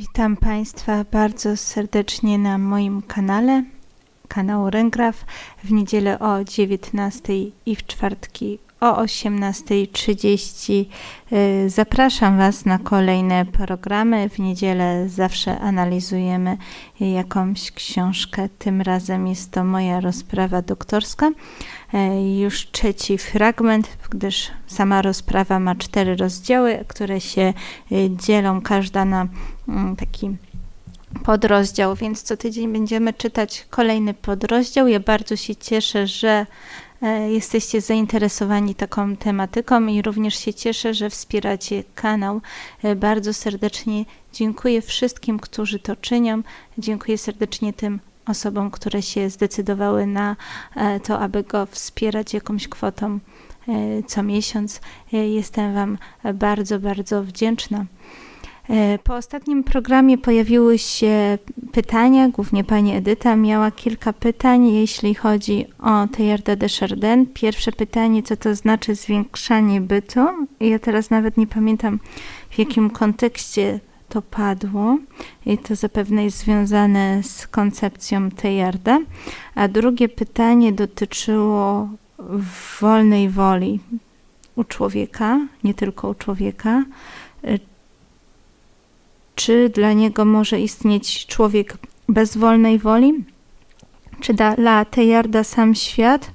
Witam Państwa bardzo serdecznie na moim kanale, kanału Ręgraf, w niedzielę o 19 i w czwartki o 18.30. Y, Zapraszam Was na kolejne programy. W niedzielę zawsze analizujemy jakąś książkę. Tym razem jest to moja rozprawa doktorska. Y, Już trzeci fragment, gdyż sama rozprawa ma cztery rozdziały, które się y, dzielą każda na mm, taki podrozdział, więc co tydzień będziemy czytać kolejny podrozdział. Ja bardzo się cieszę, że jesteście zainteresowani taką tematyką i również się cieszę, że wspieracie kanał. E, Bardzo serdecznie dziękuję wszystkim, którzy to czynią. Dziękuję serdecznie tym osobom, które się zdecydowały na e, to, aby go wspierać jakąś kwotą e, co miesiąc. E, Jestem Wam bardzo, bardzo wdzięczna. E, Po ostatnim programie pojawiły się pytania, głównie pani Edyta miała kilka pytań, jeśli chodzi o Teilharda de Chardin. Pierwsze pytanie, co to znaczy zwiększanie bytu? Ja teraz nawet nie pamiętam, w jakim kontekście to padło i to zapewne jest związane z koncepcją Teilharda. A drugie pytanie dotyczyło wolnej woli u człowieka, nie tylko u człowieka. Czy dla niego może istnieć człowiek bez wolnej woli? Czy dla Teilharda sam świat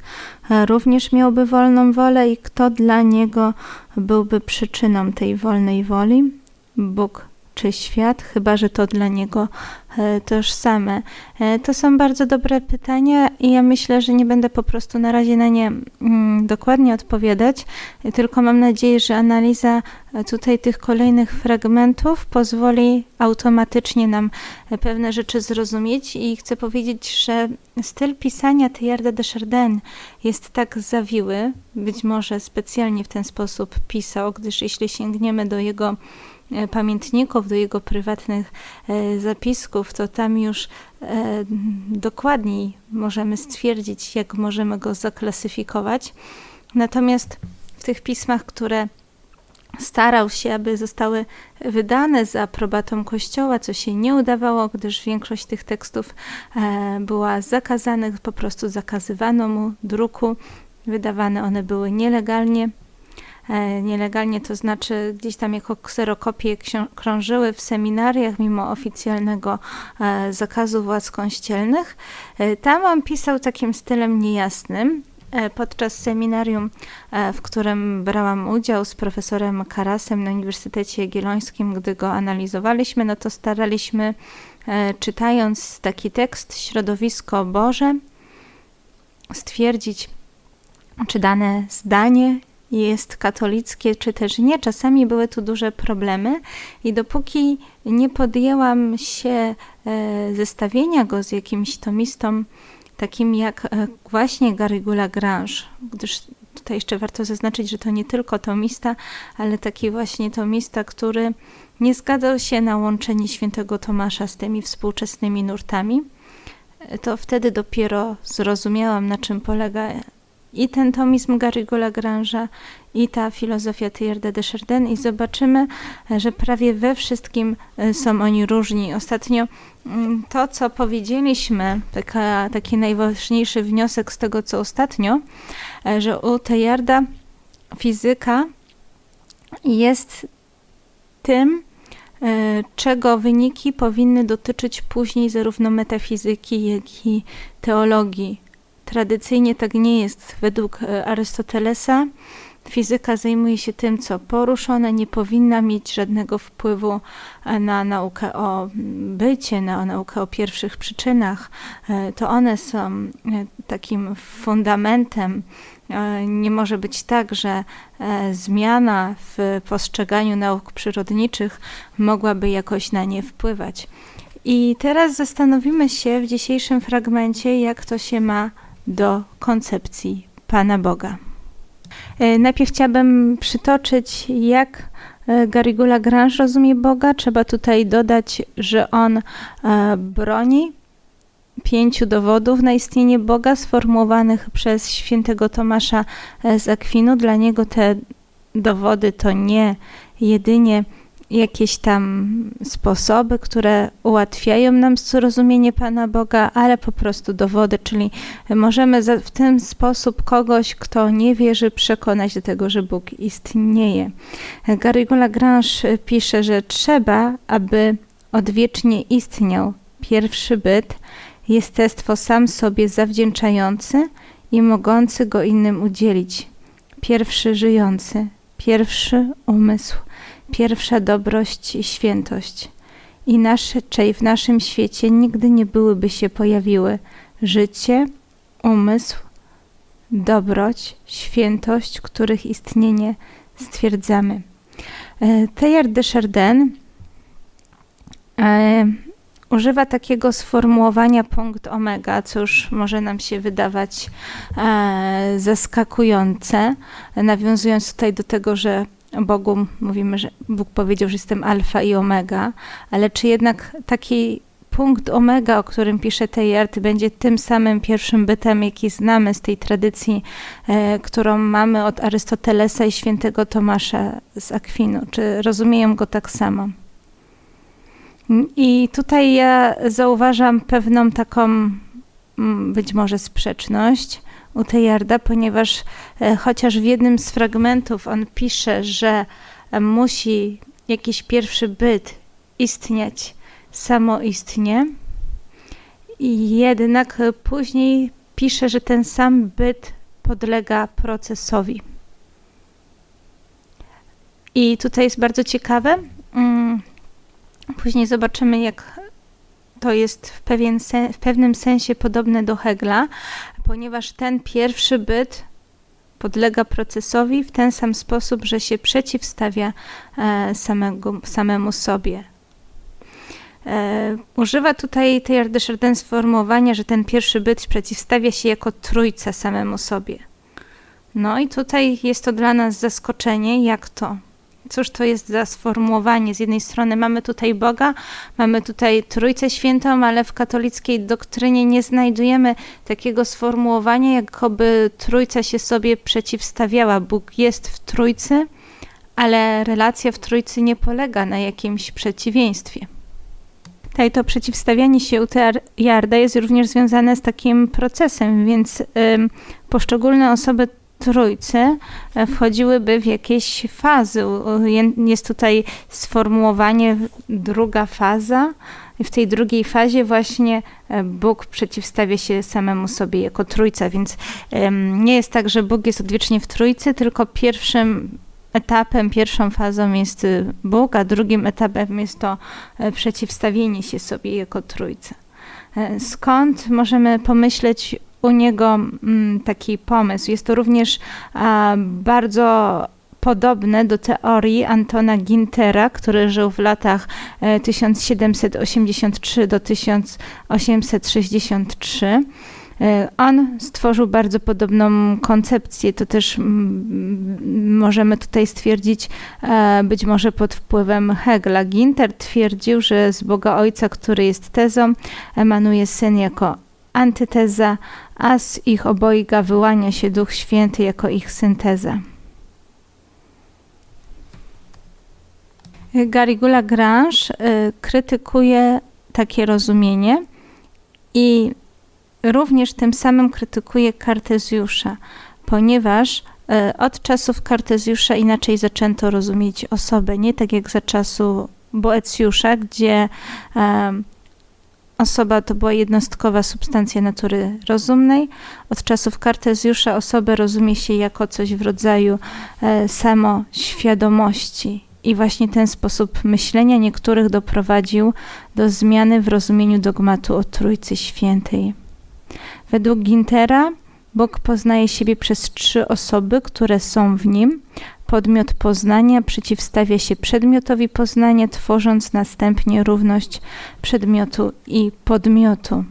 e, również miałby wolną wolę i kto dla niego byłby przyczyną tej wolnej woli? Bóg czy świat, chyba że to dla niego e, tożsame. E, To są bardzo dobre pytania i ja myślę, że nie będę po prostu na razie na nie mm, dokładnie odpowiadać, e, tylko mam nadzieję, że analiza tutaj tych kolejnych fragmentów pozwoli automatycznie nam pewne rzeczy zrozumieć i chcę powiedzieć, że styl pisania Teilharda de Chardin jest tak zawiły, być może specjalnie w ten sposób pisał, gdyż jeśli sięgniemy do jego pamiętników, do jego prywatnych e, zapisków, to tam już e, dokładniej możemy stwierdzić, jak możemy go zaklasyfikować. Natomiast w tych pismach, które starał się, aby zostały wydane za aprobatą Kościoła, co się nie udawało, gdyż większość tych tekstów e, była zakazanych, po prostu zakazywano mu druku, wydawane one były nielegalnie. E, Nielegalnie to znaczy gdzieś tam jako kserokopie krążyły w seminariach mimo oficjalnego e, zakazu władz kościelnych. E, Tam on pisał takim stylem niejasnym. Podczas seminarium, w którym brałam udział z profesorem Karasem na Uniwersytecie Jagiellońskim, gdy go analizowaliśmy, no to staraliśmy, czytając taki tekst, środowisko Boże, stwierdzić, czy dane zdanie jest katolickie, czy też nie. Czasami były tu duże problemy i dopóki nie podjęłam się e, zestawienia go z jakimś tomistą, takim jak e, właśnie Garrigou Grange, gdyż tutaj jeszcze warto zaznaczyć, że to nie tylko tomista, ale taki właśnie tomista, który nie zgadzał się na łączenie świętego Tomasza z tymi współczesnymi nurtami, e, to wtedy dopiero zrozumiałam, na czym polega i ten tomizm Garrigou Lagrange'a, i ta filozofia Teilharda de Chardin i zobaczymy, że prawie we wszystkim e, są oni różni. Ostatnio mm, to, co powiedzieliśmy, taka, taki najważniejszy wniosek z tego, co ostatnio, e, że u Teilharda fizyka jest tym, e, czego wyniki powinny dotyczyć później zarówno metafizyki, jak i teologii. Tradycyjnie tak nie jest. Według e, Arystotelesa fizyka zajmuje się tym, co poruszone, nie powinna mieć żadnego wpływu e, na naukę o bycie, na naukę o pierwszych przyczynach. E, To one są takim fundamentem. Nie może być tak, że zmiana w postrzeganiu nauk przyrodniczych mogłaby jakoś na nie wpływać. I teraz zastanowimy się w dzisiejszym fragmencie, jak to się ma do koncepcji Pana Boga. E, Najpierw chciałabym przytoczyć, jak e, Garrigou Lagrange rozumie Boga. Trzeba tutaj dodać, że on e, broni pięciu dowodów na istnienie Boga sformułowanych przez świętego Tomasza z Akwinu. Dla niego te dowody to nie jedynie jakieś tam sposoby, które ułatwiają nam zrozumienie Pana Boga, ale po prostu dowody, czyli możemy w ten sposób kogoś, kto nie wierzy, przekonać do tego, że Bóg istnieje. Garrigou Lagrange pisze, że trzeba, aby odwiecznie istniał pierwszy byt, jestestwo sam sobie zawdzięczający i mogący go innym udzielić. Pierwszy żyjący, pierwszy umysł, pierwsza dobrość i świętość. Inaczej w naszym świecie nigdy nie byłyby się pojawiły życie, umysł, dobroć, świętość, których istnienie stwierdzamy. E, Teilhard de Chardin e, używa takiego sformułowania punkt omega, co już może nam się wydawać e, zaskakujące, nawiązując tutaj do tego, że Bogu mówimy, że Bóg powiedział, że jestem alfa i omega, ale czy jednak taki punkt omega, o którym pisze Teilhard, będzie tym samym pierwszym bytem, jaki znamy z tej tradycji, e, którą mamy od Arystotelesa i świętego Tomasza z Akwinu? Czy rozumieją go tak samo? I tutaj ja zauważam pewną taką mm, być może sprzeczność u Tejarda, ponieważ e, chociaż w jednym z fragmentów on pisze, że e, musi jakiś pierwszy byt istnieć samoistnie, jednak później pisze, że ten sam byt podlega procesowi. I tutaj jest bardzo ciekawe. Mm, Później zobaczymy, jak to jest w, pewien w pewnym sensie podobne do Hegla, ponieważ ten pierwszy byt podlega procesowi w ten sam sposób, że się przeciwstawia e, samego, samemu sobie. E, używa tutaj Teilhard de Chardin sformułowania, że ten pierwszy byt przeciwstawia się jako trójca samemu sobie. No i tutaj jest to dla nas zaskoczenie, jak to? Cóż to jest za sformułowanie? Z jednej strony mamy tutaj Boga, mamy tutaj Trójcę Świętą, ale w katolickiej doktrynie nie znajdujemy takiego sformułowania, jakoby Trójca się sobie przeciwstawiała. Bóg jest w Trójcy, ale relacja w Trójcy nie polega na jakimś przeciwieństwie. Tutaj to przeciwstawianie się u Jarda jest również związane z takim procesem, więc poszczególne osoby trójcy e, wchodziłyby w jakieś fazy. Jest tutaj sformułowanie druga faza. W tej drugiej fazie właśnie e, Bóg przeciwstawia się samemu sobie jako trójca, więc nie jest tak, że Bóg jest odwiecznie w trójcy, tylko pierwszym etapem, pierwszą fazą jest y, Bóg, a drugim etapem jest to e, przeciwstawienie się sobie jako trójca. Skąd możemy pomyśleć u niego mm, taki pomysł. Jest to również bardzo podobne do teorii Antona Gintera, który żył w latach 1783 e, do 1863. E, on stworzył bardzo podobną koncepcję, to też możemy tutaj stwierdzić, e, być może pod wpływem Hegla. Ginter twierdził, że z Boga Ojca, który jest tezą, emanuje syn jako antyteza, a z ich obojga wyłania się Duch Święty jako ich synteza. Garigula Grange y, krytykuje takie rozumienie i również tym samym krytykuje Kartezjusza, ponieważ y, od czasów Kartezjusza inaczej zaczęto rozumieć osobę, nie tak jak za czasu Boecjusza, gdzie Osoba to była jednostkowa substancja natury rozumnej. Od czasów Kartezjusza osobę rozumie się jako coś w rodzaju e, samoświadomości. I właśnie ten sposób myślenia niektórych doprowadził do zmiany w rozumieniu dogmatu o Trójcy Świętej. Według Gintera Bóg poznaje siebie przez trzy osoby, które są w nim, Podmiot poznania przeciwstawia się przedmiotowi poznania, tworząc następnie równość przedmiotu i podmiotu.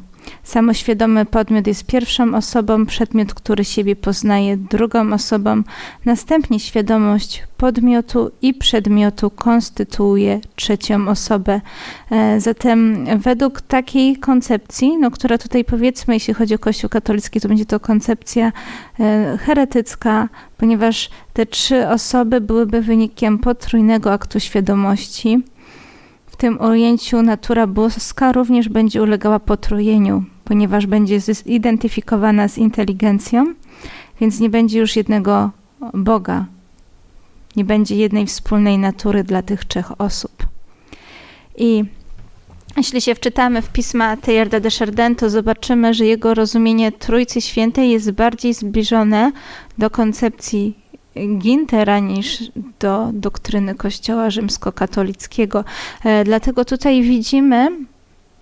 Samoświadomy podmiot jest pierwszą osobą, przedmiot, który siebie poznaje, drugą osobą. Następnie świadomość podmiotu i przedmiotu konstytuuje trzecią osobę. E, zatem według takiej koncepcji, no, która tutaj powiedzmy, jeśli chodzi o Kościół katolicki, to będzie to koncepcja e, heretycka, ponieważ te trzy osoby byłyby wynikiem potrójnego aktu świadomości. W tym ujęciu natura boska również będzie ulegała potrojeniu, ponieważ będzie zidentyfikowana z inteligencją, więc nie będzie już jednego Boga, nie będzie jednej wspólnej natury dla tych trzech osób. I jeśli się wczytamy w pisma Teilharda de Chardin, to zobaczymy, że jego rozumienie Trójcy Świętej jest bardziej zbliżone do koncepcji Gintera niż do doktryny Kościoła rzymskokatolickiego. E, dlatego tutaj widzimy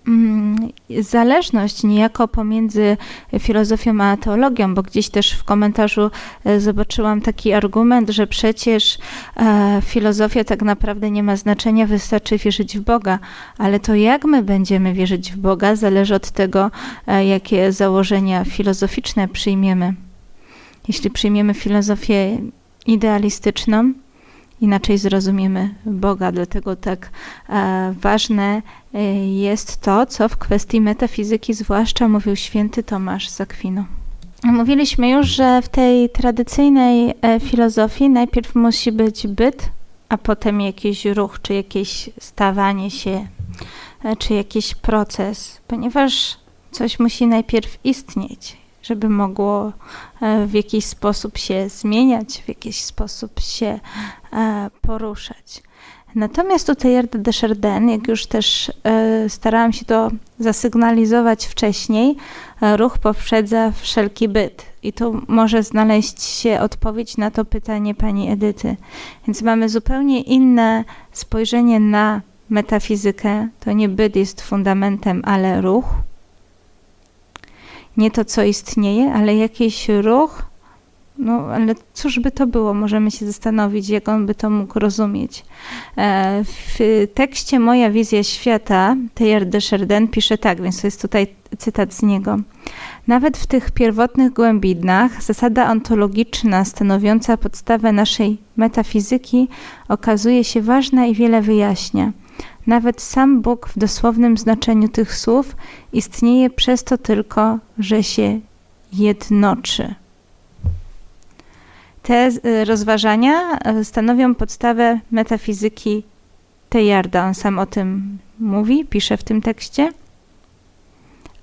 mm, zależność niejako pomiędzy filozofią a teologią, bo gdzieś też w komentarzu e, zobaczyłam taki argument, że przecież e, filozofia tak naprawdę nie ma znaczenia, wystarczy wierzyć w Boga, ale to jak my będziemy wierzyć w Boga zależy od tego, jakie założenia filozoficzne przyjmiemy. Jeśli przyjmiemy filozofię idealistyczną, inaczej zrozumiemy Boga. Dlatego tak e, ważne e, jest to, co w kwestii metafizyki zwłaszcza mówił święty Tomasz z. Mówiliśmy już, że w tej tradycyjnej e, filozofii najpierw musi być byt, a potem jakiś ruch, czy jakieś stawanie się, e, czy jakiś proces, ponieważ coś musi najpierw istnieć żeby mogło e, w jakiś sposób się zmieniać, w jakiś sposób się e, poruszać. Natomiast tutaj Teilhard de Chardin, jak już też e, starałam się to zasygnalizować wcześniej, ruch poprzedza wszelki byt. I tu może znaleźć się odpowiedź na to pytanie pani Edyty. Więc mamy zupełnie inne spojrzenie na metafizykę. To nie byt jest fundamentem, ale ruch nie to, co istnieje, ale jakiś ruch, no ale cóż by to było? Możemy się zastanowić, jak on by to mógł rozumieć. E, w tekście Moja wizja świata Teilhard de Chardin pisze tak, więc to jest tutaj cytat z niego. Nawet w tych pierwotnych głębinach zasada ontologiczna stanowiąca podstawę naszej metafizyki okazuje się ważna i wiele wyjaśnia. Nawet sam Bóg w dosłownym znaczeniu tych słów istnieje przez to tylko, że się jednoczy. Te y, rozważania y, stanowią podstawę metafizyki Teilharda. On sam o tym mówi, pisze w tym tekście.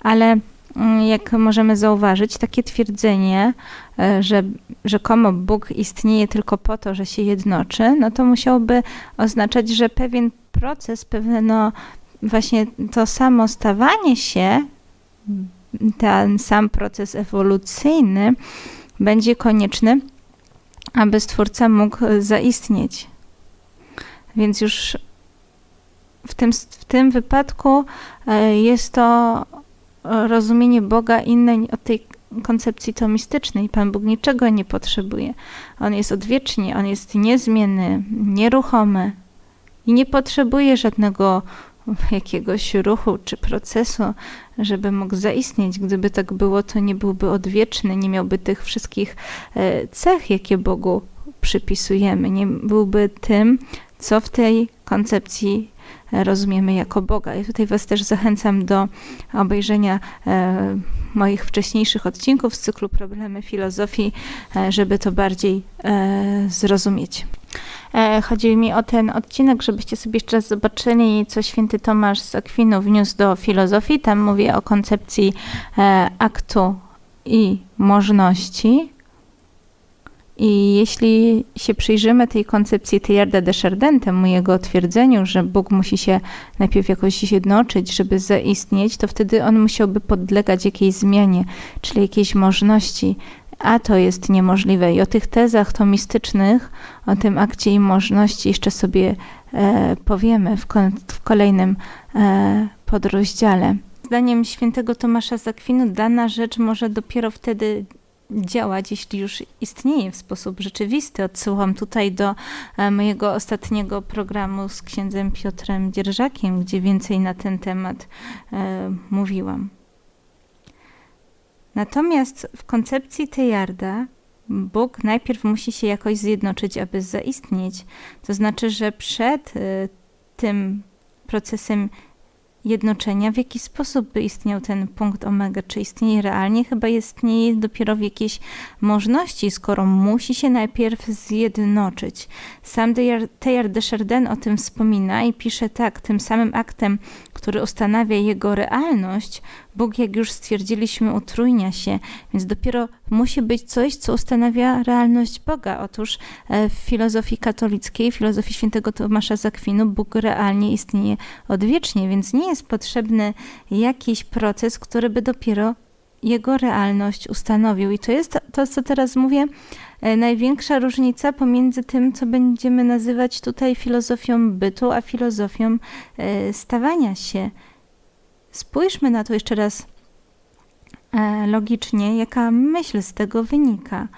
Ale jak możemy zauważyć, takie twierdzenie, y, że rzekomo Bóg istnieje tylko po to, że się jednoczy, no to musiałoby oznaczać, że pewien proces, pewne no, właśnie to samo stawanie się, ten sam proces ewolucyjny będzie konieczny, aby Stwórca mógł zaistnieć. Więc już w tym, w tym wypadku e, jest to rozumienie Boga inne od tej koncepcji tomistycznej. Pan Bóg niczego nie potrzebuje. On jest odwieczny, on jest niezmienny, nieruchomy, i nie potrzebuje żadnego jakiegoś ruchu czy procesu, żeby mógł zaistnieć. Gdyby tak było, to nie byłby odwieczny, nie miałby tych wszystkich e, cech, jakie Bogu przypisujemy. Nie byłby tym, co w tej koncepcji rozumiemy jako Boga. I tutaj Was też zachęcam do obejrzenia e, moich wcześniejszych odcinków z cyklu Problemy Filozofii, żeby to bardziej zrozumieć. E, chodzi mi o ten odcinek, żebyście sobie jeszcze raz zobaczyli, co święty Tomasz z Akwinu wniósł do filozofii. Tam mówię o koncepcji e, aktu i możności. I jeśli się przyjrzymy tej koncepcji Teilharda de Chardin, temu jego twierdzeniu, że Bóg musi się najpierw jakoś zjednoczyć, żeby zaistnieć, to wtedy on musiałby podlegać jakiejś zmianie, czyli jakiejś możności, a to jest niemożliwe. I o tych tezach tomistycznych, o tym akcie i możności jeszcze sobie e, powiemy w, w kolejnym e, podrozdziale. Zdaniem świętego Tomasza z Akwinu dana rzecz może dopiero wtedy działać, jeśli już istnieje w sposób rzeczywisty. Odsyłam tutaj do e, mojego ostatniego programu z księdzem Piotrem Dzierżakiem, gdzie więcej na ten temat e, mówiłam. Natomiast w koncepcji Tejarda Bóg najpierw musi się jakoś zjednoczyć, aby zaistnieć. To znaczy, że przed y, tym procesem jednoczenia, w jaki sposób by istniał ten punkt omega? Czy istnieje realnie? Chyba istnieje dopiero w jakiejś możliwości, skoro musi się najpierw zjednoczyć. Sam Teilhard de Chardin o tym wspomina i pisze tak, tym samym aktem, który ustanawia jego realność, Bóg, jak już stwierdziliśmy, utrójnia się, więc dopiero musi być coś, co ustanawia realność Boga. Otóż e, w filozofii katolickiej, w filozofii świętego Tomasza Zakwinu, Bóg realnie istnieje odwiecznie, więc nie jest potrzebny jakiś proces, który by dopiero jego realność ustanowił. I to jest to, co teraz mówię, e, największa różnica pomiędzy tym, co będziemy nazywać tutaj filozofią bytu, a filozofią e, stawania się. Spójrzmy na to jeszcze raz e, logicznie, jaka myśl z tego wynika.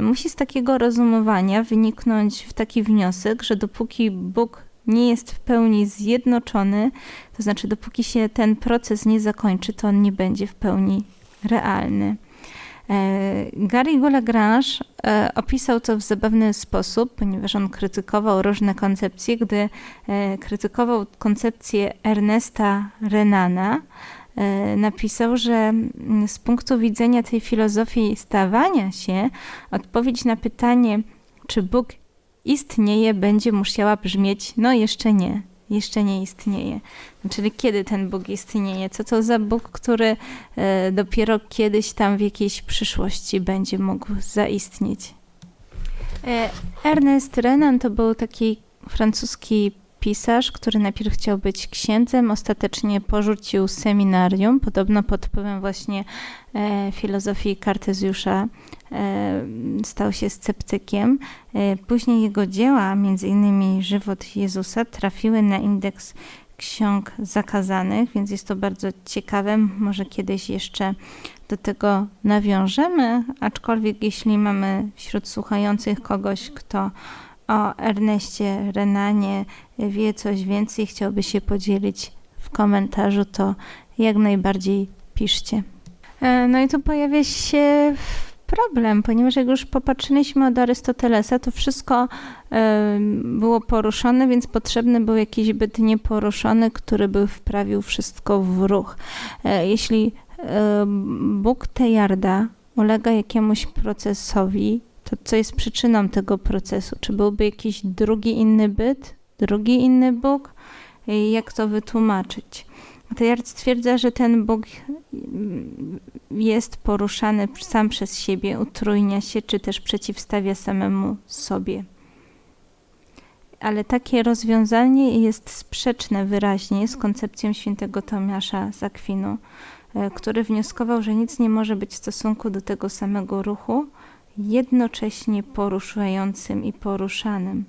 Musi z takiego rozumowania wyniknąć w taki wniosek, że dopóki Bóg nie jest w pełni zjednoczony, to znaczy dopóki się ten proces nie zakończy, to on nie będzie w pełni realny. E, Gary Lagrange e, opisał to w zabawny sposób, ponieważ on krytykował różne koncepcje. Gdy e, krytykował koncepcję Ernesta Renana, napisał, że z punktu widzenia tej filozofii stawania się, odpowiedź na pytanie, czy Bóg istnieje, będzie musiała brzmieć: No, jeszcze nie jeszcze nie istnieje. Czyli kiedy ten Bóg istnieje? Co to za Bóg, który e, dopiero kiedyś tam w jakiejś przyszłości będzie mógł zaistnieć? E, Ernest Renan to był taki francuski pisarz, który najpierw chciał być księdzem, ostatecznie porzucił seminarium, podobno pod wpływem właśnie e, filozofii Kartezjusza e, stał się sceptykiem. E, później jego dzieła, innymi Żywot Jezusa, trafiły na indeks ksiąg zakazanych, więc jest to bardzo ciekawe. Może kiedyś jeszcze do tego nawiążemy, aczkolwiek jeśli mamy wśród słuchających kogoś, kto o Erneście Renanie wie coś więcej, chciałby się podzielić w komentarzu, to jak najbardziej piszcie. E, no i tu pojawia się problem, ponieważ jak już popatrzyliśmy od Arystotelesa, to wszystko e, było poruszone, więc potrzebny był jakiś byt nieporuszony, który by wprawił wszystko w ruch. E, jeśli Bóg Tejarda ulega jakiemuś procesowi, to co jest przyczyną tego procesu? Czy byłby jakiś drugi inny byt, drugi inny Bóg? Jak to wytłumaczyć? Teilhard stwierdza, że ten Bóg jest poruszany sam przez siebie, utrójnia się, czy też przeciwstawia samemu sobie. Ale takie rozwiązanie jest sprzeczne wyraźnie z koncepcją świętego Tomasza z Akwinu, e, który wnioskował, że nic nie może być w stosunku do tego samego ruchu, jednocześnie poruszającym i poruszanym.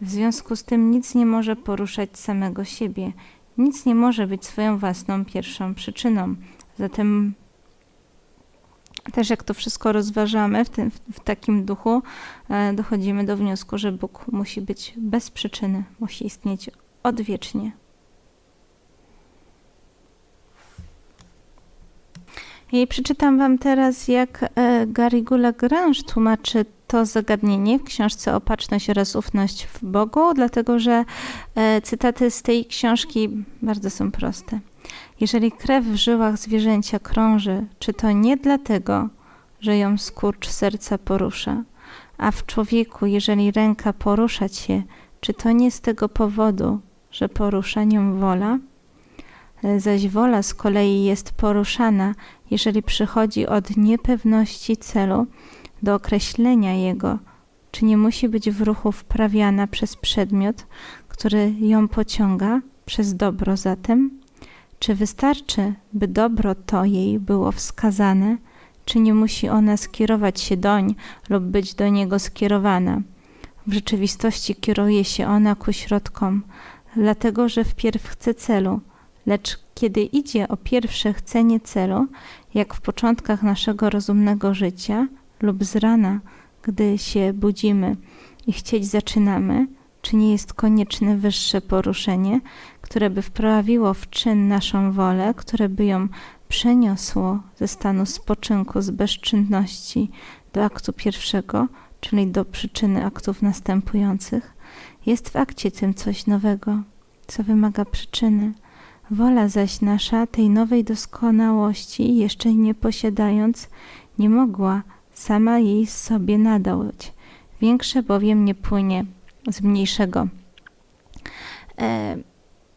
W związku z tym nic nie może poruszać samego siebie, nic nie może być swoją własną pierwszą przyczyną. Zatem też jak to wszystko rozważamy w, tym, w takim duchu, e, dochodzimy do wniosku, że Bóg musi być bez przyczyny, musi istnieć odwiecznie. I przeczytam Wam teraz, jak e, Garrigou Lagrange tłumaczy to zagadnienie w książce Opatrzność oraz ufność w Bogu, dlatego że e, cytaty z tej książki bardzo są proste. Jeżeli krew w żyłach zwierzęcia krąży, czy to nie dlatego, że ją skurcz serca porusza, a w człowieku, jeżeli ręka porusza się, czy to nie z tego powodu, że porusza nią wola? Zaś wola z kolei jest poruszana, jeżeli przychodzi od niepewności celu do określenia jego, czy nie musi być w ruchu wprawiana przez przedmiot, który ją pociąga, przez dobro zatem? Czy wystarczy, by dobro to jej było wskazane, czy nie musi ona skierować się doń lub być do niego skierowana? W rzeczywistości kieruje się ona ku środkom, dlatego że wpierw chce celu, Lecz kiedy idzie o pierwsze chcenie celu, jak w początkach naszego rozumnego życia lub z rana, gdy się budzimy i chcieć zaczynamy, czy nie jest konieczne wyższe poruszenie, które by wprawiło w czyn naszą wolę, które by ją przeniosło ze stanu spoczynku, z bezczynności do aktu pierwszego, czyli do przyczyny aktów następujących, jest w akcie tym coś nowego, co wymaga przyczyny. Wola zaś nasza tej nowej doskonałości, jeszcze nie posiadając, nie mogła sama jej sobie nadać. Większe bowiem nie płynie z mniejszego. E,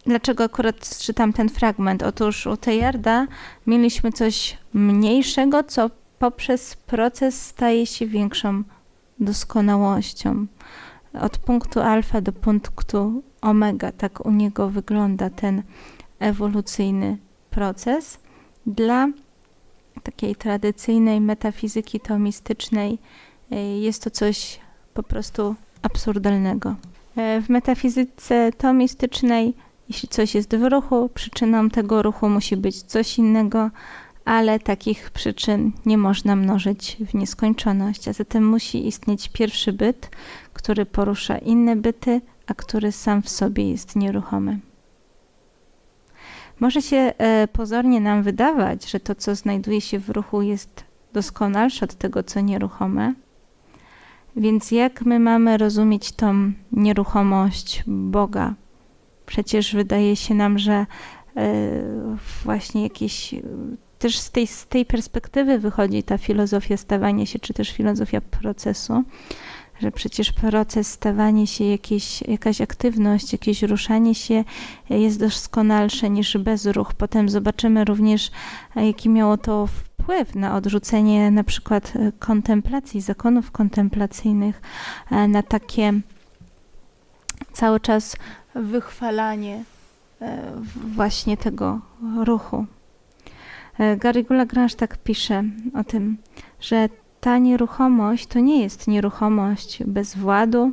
dlaczego akurat czytam ten fragment? Otóż u Tejarda mieliśmy coś mniejszego, co poprzez proces staje się większą doskonałością. Od punktu alfa do punktu omega, tak u niego wygląda ten ewolucyjny proces. Dla takiej tradycyjnej metafizyki tomistycznej e, jest to coś po prostu absurdalnego. E, w metafizyce tomistycznej, jeśli coś jest w ruchu, przyczyną tego ruchu musi być coś innego, ale takich przyczyn nie można mnożyć w nieskończoność, a zatem musi istnieć pierwszy byt, który porusza inne byty, a który sam w sobie jest nieruchomy. Może się e, pozornie nam wydawać, że to, co znajduje się w ruchu, jest doskonalsze od tego, co nieruchome. Więc jak my mamy rozumieć tą nieruchomość Boga? Przecież wydaje się nam, że e, właśnie jakieś też z tej, z tej perspektywy wychodzi ta filozofia stawania się, czy też filozofia procesu, że przecież proces stawania się, jakieś, jakaś aktywność, jakieś ruszanie się jest doskonalsze niż bezruch. Potem zobaczymy również, jaki miało to wpływ na odrzucenie na przykład kontemplacji, zakonów kontemplacyjnych, na takie cały czas wychwalanie e, właśnie tego ruchu. E, Garigula Grange tak pisze o tym, że ta nieruchomość to nie jest nieruchomość bez władu,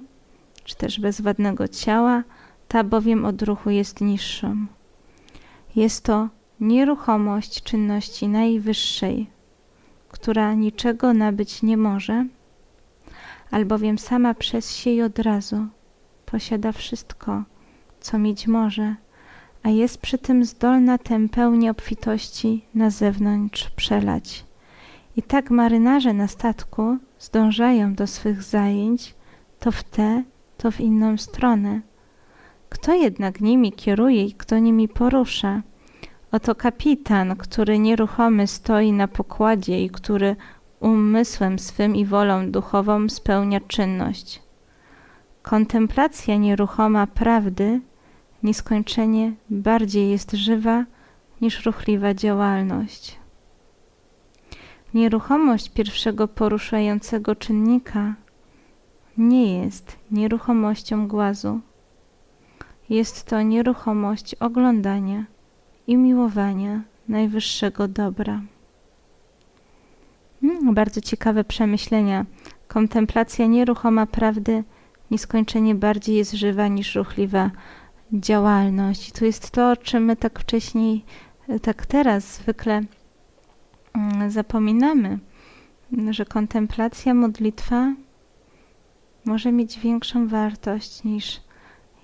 czy też bezwładnego ciała, ta bowiem od ruchu jest niższą. Jest to nieruchomość czynności najwyższej, która niczego nabyć nie może, albowiem sama przez się i od razu posiada wszystko, co mieć może a jest przy tym zdolna tę pełnię obfitości na zewnątrz przelać. I tak marynarze na statku zdążają do swych zajęć, to w tę, to w inną stronę. Kto jednak nimi kieruje i kto nimi porusza? Oto kapitan, który nieruchomy stoi na pokładzie i który umysłem swym i wolą duchową spełnia czynność. Kontemplacja nieruchoma prawdy nieskończenie bardziej jest żywa niż ruchliwa działalność. Nieruchomość pierwszego poruszającego czynnika nie jest nieruchomością głazu. Jest to nieruchomość oglądania i miłowania najwyższego dobra. Hmm, bardzo ciekawe przemyślenia. Kontemplacja nieruchoma prawdy nieskończenie bardziej jest żywa niż ruchliwa działalność. I to jest to, o czym my tak wcześniej, tak teraz zwykle zapominamy, że kontemplacja, modlitwa może mieć większą wartość niż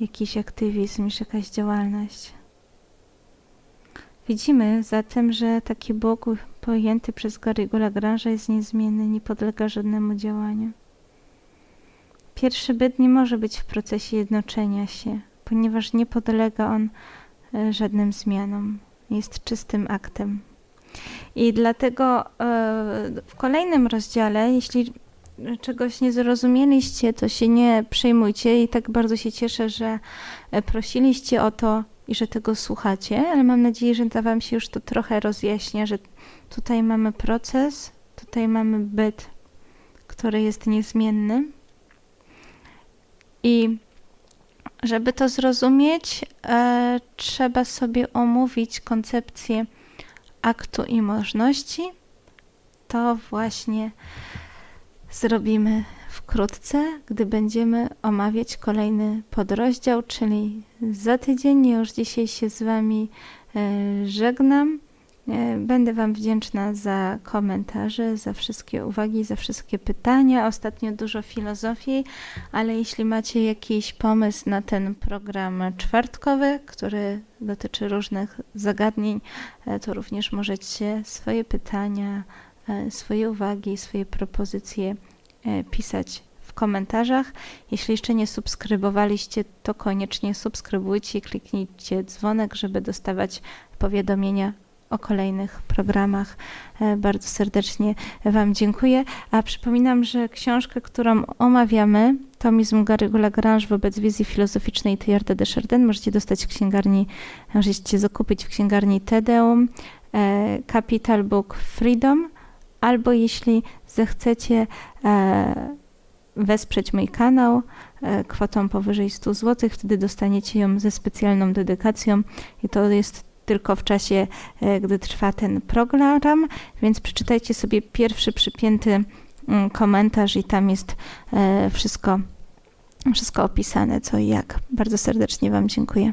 jakiś aktywizm, niż jakaś działalność. Widzimy zatem, że taki Bóg pojęty przez Garrigou Lagrange jest niezmienny, nie podlega żadnemu działaniu. Pierwszy byt nie może być w procesie jednoczenia się, ponieważ nie podlega on e, żadnym zmianom. Jest czystym aktem. I dlatego e, w kolejnym rozdziale, jeśli czegoś nie zrozumieliście, to się nie przejmujcie i tak bardzo się cieszę, że e, prosiliście o to i że tego słuchacie, ale mam nadzieję, że to Wam się już to trochę rozjaśnia, że tutaj mamy proces, tutaj mamy byt, który jest niezmienny. I żeby to zrozumieć, e, trzeba sobie omówić koncepcję aktu i możności. To właśnie zrobimy wkrótce, gdy będziemy omawiać kolejny podrozdział, czyli za tydzień. Już dzisiaj się z Wami e, żegnam Będę Wam wdzięczna za komentarze, za wszystkie uwagi, za wszystkie pytania. Ostatnio dużo filozofii, ale jeśli macie jakiś pomysł na ten program czwartkowy, który dotyczy różnych zagadnień, e, to również możecie swoje pytania, e, swoje uwagi, swoje propozycje e, pisać w komentarzach. Jeśli jeszcze nie subskrybowaliście, to koniecznie subskrybujcie, kliknijcie dzwonek, żeby dostawać powiadomienia o kolejnych programach. E, Bardzo serdecznie Wam dziękuję. A przypominam, że książkę, którą omawiamy, Tomizm Gary'ego Lagrange wobec wizji filozoficznej Teilharda de Chardin, możecie dostać w księgarni, możecie zakupić w księgarni Tedeum, e, Capital Book Freedom, albo jeśli zechcecie e, wesprzeć mój kanał kwotą powyżej 100 zł, wtedy dostaniecie ją ze specjalną dedykacją i to jest tylko w czasie, e, gdy trwa ten program, więc przeczytajcie sobie pierwszy przypięty mm, komentarz i tam jest e, wszystko, wszystko opisane, co i jak. Bardzo serdecznie Wam dziękuję.